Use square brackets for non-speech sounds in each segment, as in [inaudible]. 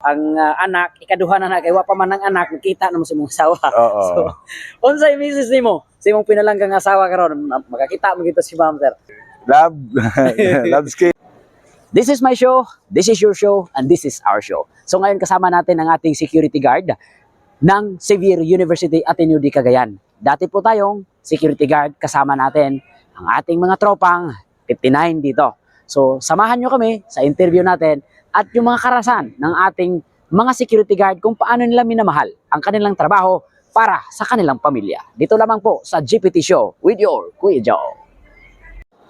ang ah, anak ikaduha na na kay wa pa man ang anak nakita na mo sa imong asawa. [laughs] Oo. So, unsay misis nimo? Sa imong pinalanggang asawa karon ma- makakita mo gito si Ma'am sir. Love. [laughs] Love skin. This is my show, this is your show, and this is our show. So ngayon kasama natin ang ating security guard ng Xavier University Ateneo de Cagayan. Dati po tayong security guard, kasama natin ang ating mga tropang 59 dito. So samahan nyo kami sa interview natin at yung mga karasan ng ating mga security guard kung paano nila minamahal ang kanilang trabaho para sa kanilang pamilya. Dito lamang po sa GPT Show with your Kuya Joe.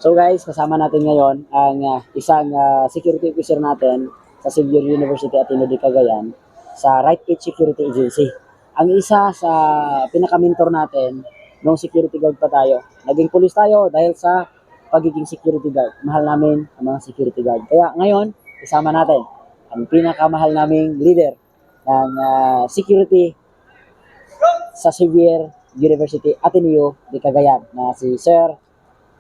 So guys, kasama natin ngayon ang ah, isang ah, security officer natin sa Xavier University Ateneo de Cagayan sa Right Edge Security Agency. Ang isa sa pinaka-mentor natin nung security guard pa tayo. Naging police tayo dahil sa pagiging security guard. Mahal namin ang mga security guard. Kaya ngayon, isama natin ang pinakamahal naming leader ng ah, security sa Xavier University Ateneo de Cagayan na si Sir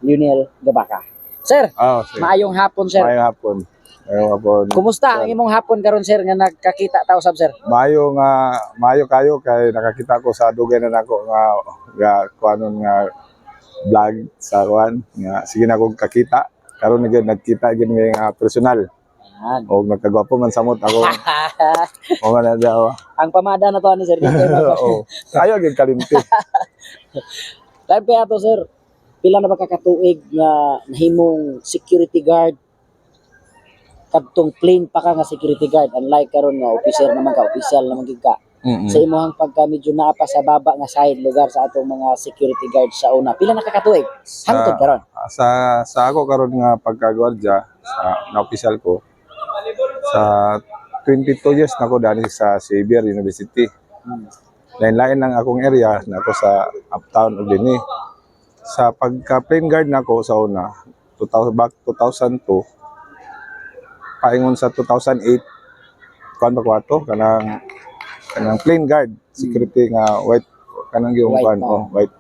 Lionel Gabaka. Sir, Oh, sige. maayong hapon sir. Maayong hapon. Maayong hapon. Kumusta ang imong hapon karon sir nga nagkakita ta usab sir? Maayo nga maayo kayo kay nakakita ko sa dugay na nako nga nga kuanon nga vlog sa kuan nga sige na kog kakita karon gyud nagkita gyud nga personal Yan. og nagkagwapo man samot ako. [laughs] O man na daw. Ang pamada na to ni sir. [laughs] oo. Ayo gyud kalimti. Live pa ato sir. Pila na ba kakatuig nga nahimong security guard? Kadtong plain pa ka nga security guard. Unlike karon nga officer naman ka official naman gid ka. Mm-mm. sa imong pagka medyo naa pa sa baba nga side lugar sa atong mga security guard sa una. Pila na kakatuig? Hangtod karon? sa sa ako karon nga pagkagwardya sa na official ko sa 22 years na ko dani sa Xavier University. Lain-lain lang akong area na ako sa uptown o dinhi. Sa pagka plain guard na ako sa una 2000 back 2002 paingon sa 2008 kuan ba kwato kanang kanang plain guard security nga white kanang yung White kuan oh, white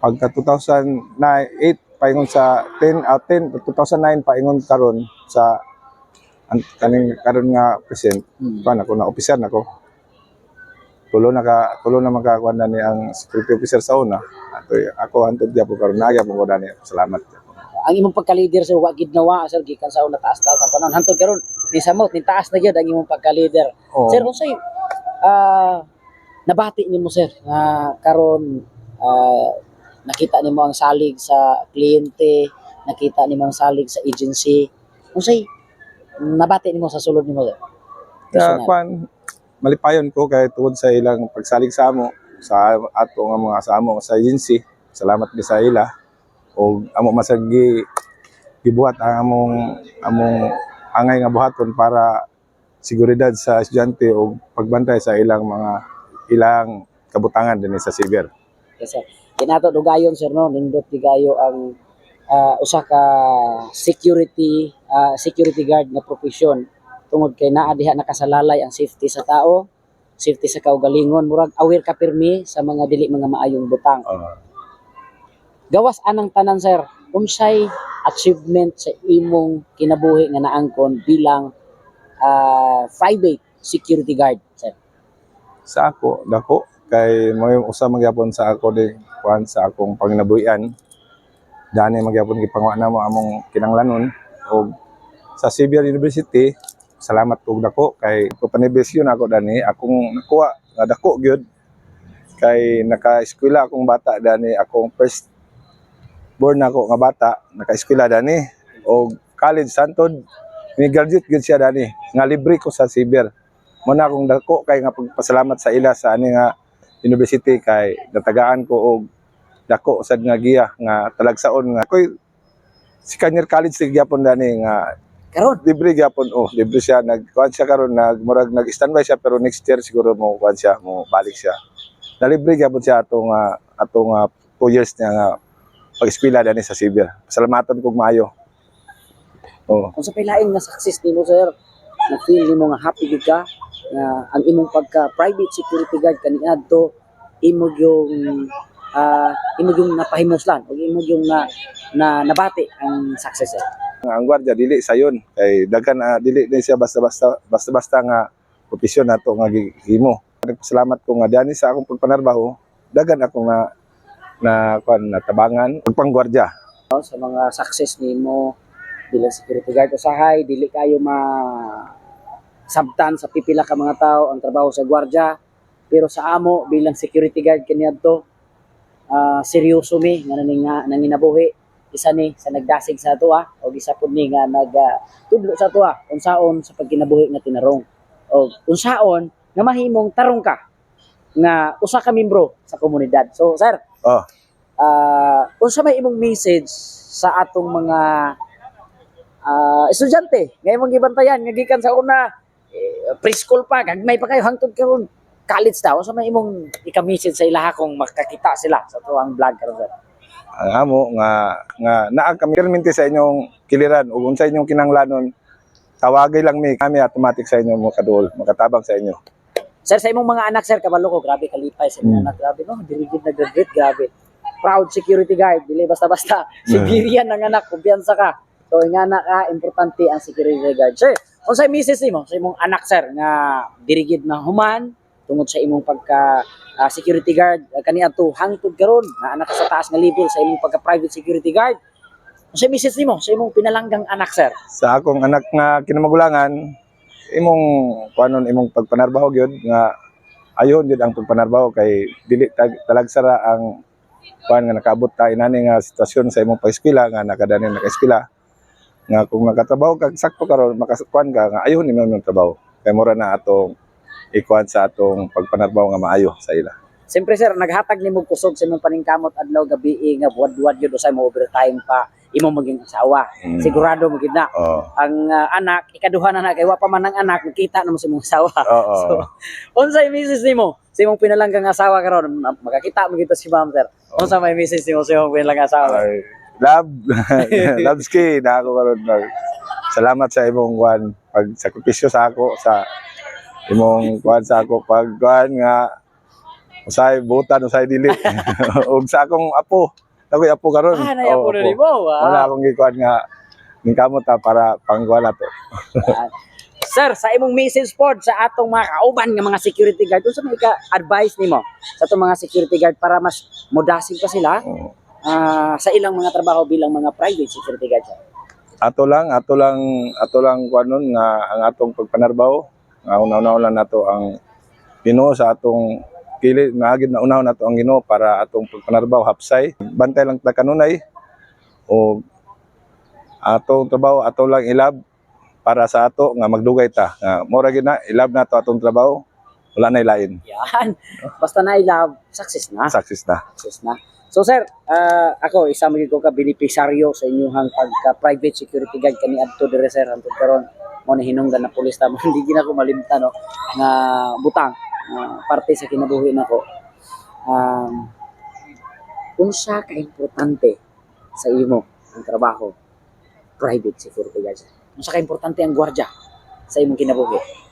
pagka 2008 paingon sa 10 out 10 2009 paingon karon sa an- kaning karon nga present Hmm. kuan ako na officer nako. Tulo na ka tulo na makakuan na ni ang security officer sa una. Ato ako hantod gyapon karon na gyapon ko dani salamat. Ang imong pagka-leader sir wa gid nawa sir gikan sa una taas taas sa panon hantod karon ni samot ni taas na gyud ang imong pagka-leader. Oh, sir unsay ah nabati nimo sir nga karon ah, nakita nimo ang salig sa kliyente nakita nimo ang salig sa agency. Unsay nabati nimo sa sulod nimo sir Personal. kuan malipayon ko kay tungod sa ilang pagsalig sa amo sa ato nga mga sa amo sa agency salamat gi sa ila o amo masagi gibuhat ang among among angay nga buhaton para seguridad sa estudyante o pagbantay sa ilang mga ilang kabutangan dinhi sa Xavier. Yes, sir. Kinato dugayon sir no nindot digayo ang ah, usa ka security ah, security guard nga profesyon tungod kay naa diha nakasalalay ang safety sa tao, safety sa kaugalingon, murag aware ka pirmi sa mga dili mga maayong butang. Uh, Gawas anang tanan sir, unsay achievement sa imong kinabuhi nga naangkon bilang ah, private security guard sir. sa ako dako. Kay yung usa magyapon sa ako di kuan sa akong panginabuhian dani magyapon gipangwa na mo among kinanglanon. Og sa Xavier University salamat kog dako. Kay ko panibesyon ako dani. Akong nakuha nga dako gyud. Kay naka-eskwela akong bata dani. Akong first born ako nga bata naka-eskwela dani. Og college santod ni graduate gyud siya dani. Nga libre ko sa Xavier. Mo na akong dako kay nga pagpasalamat sa ila sa ani nga university kay natagaan ko og dako sad nga giya nga talagsaon nga koy si Kanyar College sig gyapon dani nga Karon, libre gyapon. Oh libre siya. Nag kuan siya karon nag murag nag standby siya pero next year siguro mo kuan siya mo balik siya. Na libre gyapon siya atong nga atong 2 years niya nga pag-eskwela dani sa Sibir salamatan kog maayo. Oh. Unsa pay lain nga success nimo sir? Na feel nimo nga happy gid ka nga ang imong pagka private security guard kaniadto imo yung ah imo yung napahimuslan o imo yung na, na nabati ang success nga ang gwardiya dili sayon kay daghan na dili din siya basta-basta basta-basta nga sakripisyo nato nga gihimo. Nagpasalamat ko nga diani sa akong pagpanarbaho, dagan ako na na kuan na tabangan pagpanggwardya. sa mga success nimo bilang security guard usahay dili kayo ma sabtan sa pipila ka mga tao ang trabaho sa gwardiya pero sa amo bilang security guard kaniadto ah seryoso mi nga naning nga nanginabuhi. Isa ni sa nagdasig sa ato ah. O isa pud ni nga nag ah, tudlo sa ato ah. Unsaon sa pagkinabuhi nga tinarong. O unsaon nga mahimong tarong ka nga usa ka membro sa komunidad. So sir Oh, ah unsa may imong message sa atong mga ah, estudyante? Nga imong gibantayan nga gikan sa una eh, preschool pa gagmay pa kayo hangtod karon college ta unsa may imong ika-message sa ilaha kung makakita sila sa tuang vlog karon sir? Ang amo nga nga naa kami perminti sa inyong kiliran ug unsa inyong kinanglanon tawagay lang mi kami automatic sa inyo mo kadul makatabang sa inyo. sir sa imong mga anak sir kabalo ko grabe kalipay sa imong Mm. anak grabe no? Dirigid na graduate grabe. Proud security guard dili basta-basta. Siberian ang anak kumpiyansa ka. So nga anak ka importante ang security guard. Sir unsay message nimo sa imong anak sir nga dirigid na human tungod sa imong pagka ah, security guard. Uh, kani ato hangtod karon na anak sa taas nga level sa imong pagka private security guard. Unsay message nimo sa imong pinalanggang anak sir? Sa akong anak nga kinamagulangan imong kuanon imong pagpanarbaho gyud nga ayon gyud ang pagpanarbaho kay dili tag, talagsara ang kuan nga nakaabot ta inani nga sitwasyon sa imong pag-eskwela nga nakadani naka-eskwela nga kung nakatrabaho kag sakto karon makakuan ka nga ayon nimo imong trabaho. Kay mura na atong ikuan sa atong pagpanarbaho nga maayo sa ila. Siyempre sir, naghatag ni mo kusog sa imong paningkamot adlaw gabi eh, nga buwad-buwad yun usay mo overtime pa imo maging asawa. Mm. Sigurado mo gid na. Oo. Ang ah, anak ikaduha na na kay wa pa man ang anak nakita na mo sa imong asawa. Oo. [laughs] So, unsay message nimo sa imong pinalanggang asawa karon? Makakita mo gito si Ma'am sir. Unsa may message nimo sa imong pinalanggang asawa? Ay, love, [laughs] loveski na ako karon salamat sa imong kuan pag sakripisyo sa ako sa imong kuan sa ako pag kuan nga usay butan usay dili [laughs] ug sa akong apo ako'y apo karon Ah, na apo. nimo. wala akong gikuan nga ningkamot ta para pangkuan nato Sir, sa imong message pod sa atong mga kauban nga mga security guard, unsa may ka advice nimo sa atong mga security guard para mas modasig pa sila Oo. ah, sa ilang mga trabaho bilang mga private security guard. sir? ato lang ato lang ato lang kuan nun nga ang atong pagpanarbaho nga una-una lang nato ang Ginoo sa atong kili naagid na unahon nato ang Ginoo para atong pagpanarbaho hapsay bantay lang ta kanunay o atong trabaho ato lang ilab para sa ato nga magdugay ta nga mora gid na ilab nato atong trabaho wala na ilain Yan. Basta na love, success na. success na Success na. So sir, ah, ako isa magig ko ka beneficiaryo sa inyong pagka private security guard kani adto dire sir karon mo na hinungdan na pulis ta [laughs] hindi gina ko malimtan no nga butang ah, parte sa kinabuhi nako. Um, unsa ka importante sa imo ang trabaho private security guard? Unsa ka importante ang gwardiya sa imong kinabuhi?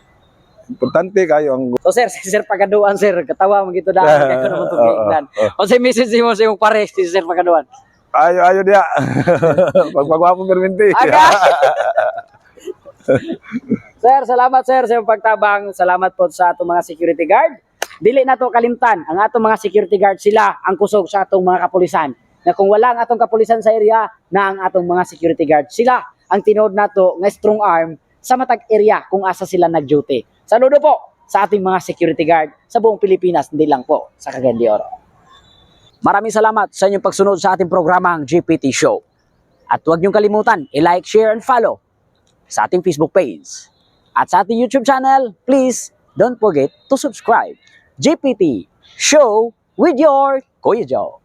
importante kayo ang So sir, [laughs] si sir Pagaduan sir, katawa mo gito dahil [laughs] kaya ko naman oo. O sa message mo sa iyong pare, si sir Pagaduan. ayo ayo dia pagpagwapo perminti Aga! [laughs] sir, salamat sir sa pagtabang. Salamat po sa atong mga security guard. Dili na to kalimtan, ang atong mga security guard sila ang kusog sa atong mga kapulisan. Na kung wala ang atong kapulisan sa area, na ang atong mga security guard. Sila ang tinood nato nga strong arm sa matag area kung asa sila nag-duty. Saludo po sa ating mga security guard sa buong Pilipinas, hindi lang po sa Cagayan de Oro. Maraming salamat sa inyong pagsunod sa ating programang GPT Show. At huwag niyong kalimutan, i-like, share, and follow sa ating Facebook page. At sa ating YouTube channel, please don't forget to subscribe. GPT Show with your Kuya Joe.